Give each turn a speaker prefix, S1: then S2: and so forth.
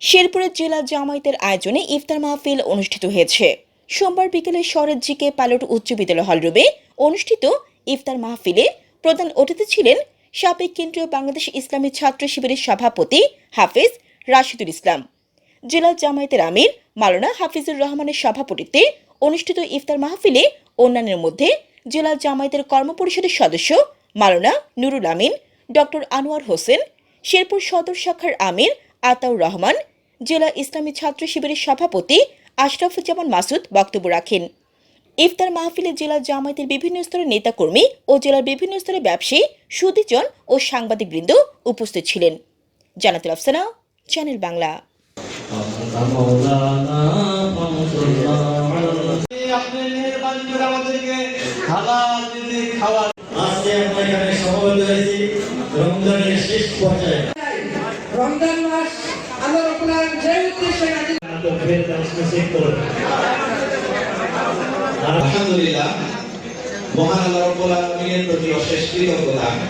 S1: শেরপুরের জেলা জামায়াতের আয়োজনে ইফতার মাহফিল অনুষ্ঠিত হয়েছে। সোমবার বিকেলে শহরের জিকে পাইলট উচ্চ বিদ্যালয় হলরুমে অনুষ্ঠিত ইফতার মাহফিলে প্রধান অতিথি ছিলেন সাবেক কেন্দ্রীয় বাংলাদেশ ইসলামী ছাত্র শিবিরের সভাপতি হাফিজ রাশিদুল ইসলাম। জেলা জামায়াতের আমির মাওলানা হাফিজুর রহমানের সভাপতিত্বে অনুষ্ঠিত ইফতার মাহফিলে অন্যান্যের মধ্যে জেলা জামায়াতের কর্মপরিষদের সদস্য মাওলানা নুরুল আমিন, ডক্টর আনোয়ার হোসেন, শেরপুর সদর শাখার আমির আতাউর রহমান, জেলা ইসলামী ছাত্র শিবিরের সভাপতি আশরাফুজ্জামান মাসুদ বক্তব্য রাখেন। ইফতার মাহফিলে জেলা জামায়াতের বিভিন্ন স্তরের নেতাকর্মী ও জেলার বিভিন্ন স্তরের ব্যবসায়ী, সুদীজন ও সাংবাদিকবৃন্দ উপস্থিত ছিলেন। জানাতুল আফসানা, চ্যানেল বাংলা।
S2: রমজানের শেষ পর্যায়ে
S3: রমজান মাস, আল্লাহ রাব্বুল আলামিন যে উদ্দেশ্যে নাজিল
S2: কাজ শেষ করুন
S4: আলহামদুলিল্লাহ, মহান আল্লাহ রব্বুল আলামিনের প্রতি অশেষ কৃতজ্ঞতা।